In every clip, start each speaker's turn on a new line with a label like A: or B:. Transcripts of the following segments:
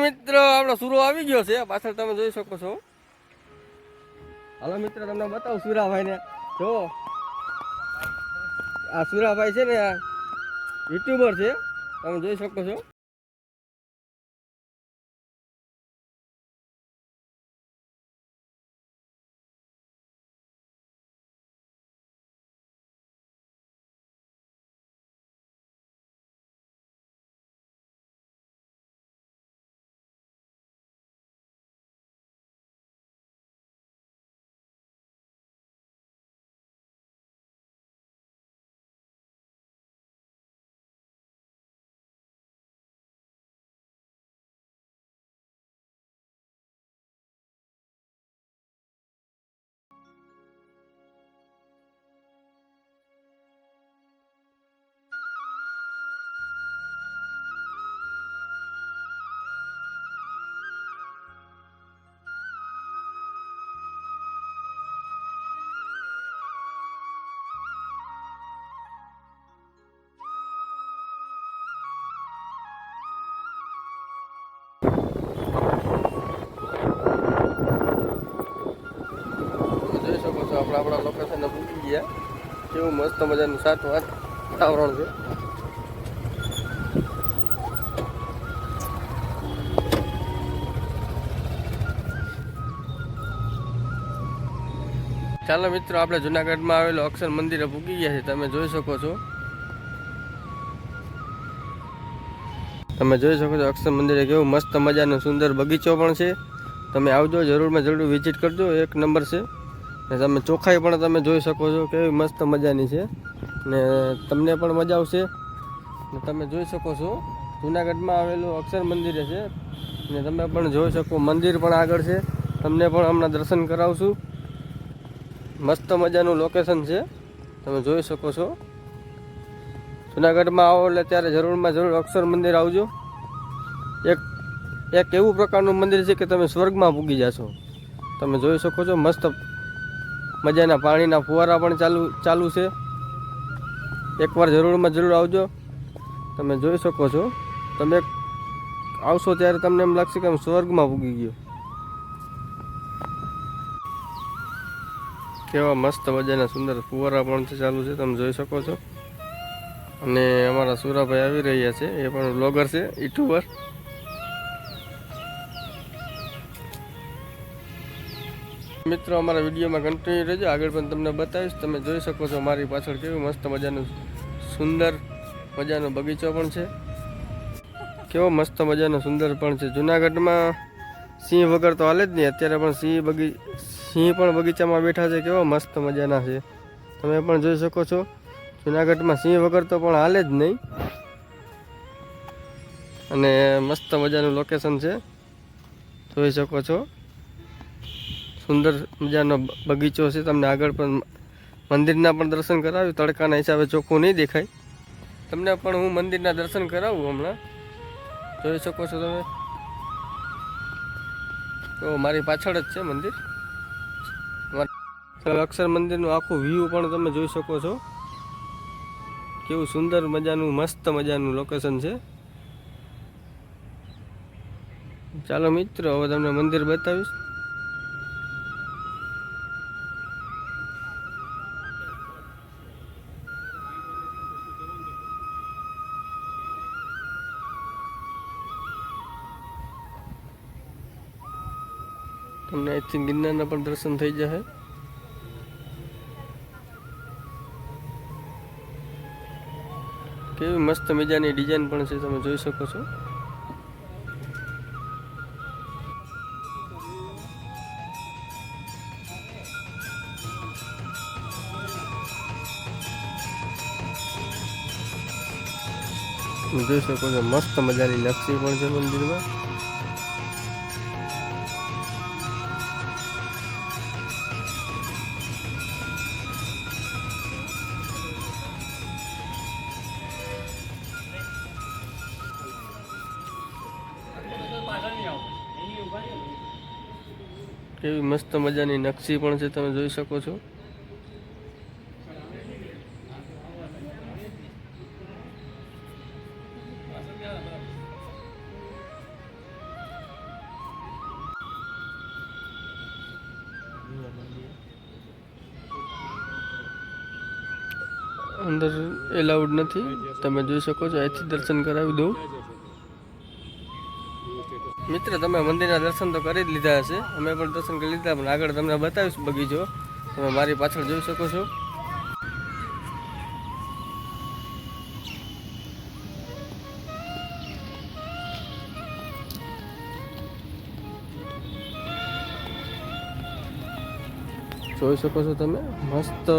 A: મિત્ર, આપણો સુરો આવી ગયો છે. પાછળ તમે જોઈ શકો છો. હાલો મિત્ર, તમને બતાવું સુરાભાઈ ને જો, આ સુરાભાઈ છે ને યુટ્યુબર છે. તમે જોઈ શકો છો. આપણે આપણા લોકેશને પૂકી ગયા. કેવું મસ્ત મજાનું સાત વાતાવરણ છે. ચાલો મિત્રો, આપણે જુનાગઢમાં આવેલું અક્ષર મંદિરે પૂકી ગયા છે તમે જોઈ શકો છો. તમે જોઈ શકો છો અક્ષર મંદિરે કેવું મસ્ત મજાનો સુંદર બગીચો પણ છે. તમે આવજો જરૂરમાં જરૂર વિઝિટ કરજો. એક નંબર છે. ને તમે ચોખાઈ પણ તમે જોઈ શકો છો, કેવી મસ્ત મજાની છે. ને તમને પણ મજા આવશે. ને તમે જોઈ શકો છો, જુનાગઢમાં આવેલું અક્ષર મંદિર છે. ને તમે પણ જોઈ શકો, મંદિર પણ આગળ છે. તમને પણ હમણાં દર્શન કરાવશું. મસ્ત મજાનું લોકેશન છે. તમે જોઈ શકો છો. જુનાગઢમાં આવો એટલે ત્યારે જરૂરમાં જરૂર અક્ષર મંદિર આવજો. એક એક એવું પ્રકારનું મંદિર છે કે તમે સ્વર્ગમાં પૂગી જશો. તમે જોઈ શકો છો, મસ્ત મજાના પાણીના ફુવારા પણ ચાલુ ચાલુ છે. એકવાર જરૂરમાં જરૂર આવજો. તમે જોઈ શકો છો. તમે આવશો ત્યારે તમને એમ લાગશે કે હું સ્વર્ગમાં પૂગી ગયો. કેવા મસ્ત મજાના સુંદર ફુવારા પણ ચાલુ છે. તમે જોઈ શકો છો. અને અમારા સુરાભાઈ આવી રહ્યા છે. એ પણ બ્લોગર છે, યુટ્યુબર. મિત્રો, અમારા વિડીયોમાં કન્ટિન્યુ રહેજો. આગળ પણ તમને બતાવીશ. તમે જોઈ શકો છો મારી પાછળ કેવું મસ્ત મજાનું સુંદર મજાનો બગીચો પણ છે. કેવો મસ્ત મજાનો સુંદર પણ છે. જુનાગઢમાં સિંહ વગર તો હાલે જ નહીં. અત્યારે પણ સિંહ બગી, સિંહ પણ બગીચામાં બેઠા છે. કેવા મસ્ત મજાના છે. તમે પણ જોઈ શકો છો. જુનાગઢમાં સિંહ વગર તો પણ હાલે જ નહીં. અને મસ્ત મજાનું લોકેશન છે. જોઈ શકો છો. સુંદર મજાનો બગીચો છે. તમને આગળ પણ મંદિરના પણ દર્શન કરાવ્યું. તડકાના હિસાબે ચોખ્ખું નહીં દેખાય. તમને પણ હું મંદિરના દર્શન કરાવું હમણાં. જોઈ શકો છો તમે. તો મારી પાછળ જ છે મંદિર. અક્ષર મંદિરનું આખું વ્યૂ પણ તમે જોઈ શકો છો. કેવું સુંદર મજાનું, મસ્ત મજાનું લોકેશન છે. ચાલો મિત્રો, હવે તમને મંદિર બતાવીશ. તમને અહીંથી ગિરનારના પણ દર્શન થઈ જશે. કેવી મસ્ત મજાની ડિઝાઇન પણ છે, તમે જોઈ શકો છો. જોઈ શકો છો, મસ્ત મજાની નકશી પણ છે મંદિરમાં. કેવી મસ્ત મજાની નકશી પણ છે તમે જોઈ શકો છો. અંદર એલાઉડ નથી. તમે જોઈ શકો છો, અહીંથી દર્શન કરાવી દઉં. મિત્ર, તમે મંદિરના દર્શન તો કરી જ લીધા હશે. અમે પણ દર્શન કરી લીધા, પણ આગળ તમને બતાવીશ બગીચો. તમે મારી પાછળ જોઈ શકો છો. જોઈ શકો છો તમે? મસ્ત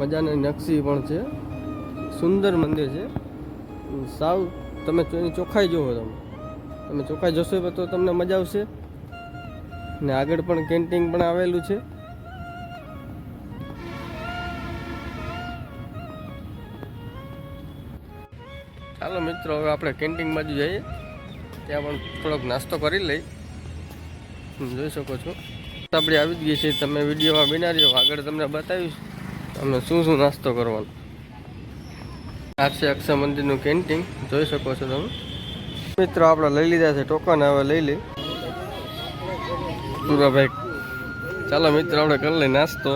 A: મજાની નકશી પણ છે. સુંદર મંદિર છે. સાવ, તમે ચોખ્ખાઈ જુઓ તમે. તમે ચોખ્ખાઈ જોશો તો તમને મજા આવશે. ને આગળ પણ કેન્ટીન પણ આવેલું છે. ચાલો મિત્રો, હવે આપણે કેન્ટીન બાજુ જઈએ. ત્યાં પણ થોડોક નાસ્તો કરી લઈ. જોઈ શકો છો. આપણી આવી જ ગઈ છે. તમે વિડીયોમાં બનાવ્યો આગળ તમને બતાવીશ તમને શું શું નાસ્તો કરવાનો. આ છે અક્ષર મંદિરનું કેન્ટીન, જોઈ શકો છો તમે. મિત્રો આપણે લઈ લીધા છે ટોકન હવે લઈ લઈ. પૂરાભાઈ ચાલો મિત્રો આપણે કરી લઈ નાસ્તો.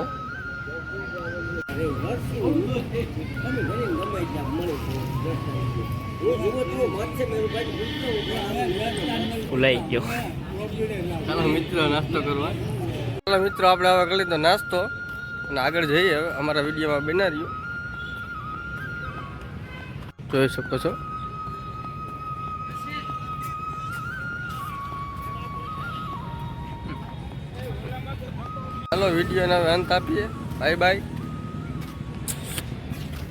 B: ભૂલાઈ ગયો.
A: ચાલો મિત્રો નાસ્તો કરવા. ચાલો મિત્રો આપણે હવે કરી લીધો નાસ્તો. અને આગળ જઈએ હવે અમારા વિડીયોમાં બનાવ્યું. જોઈ શકો છો. ચાલો વિડીયોના અંત આપીએ. Bye bye.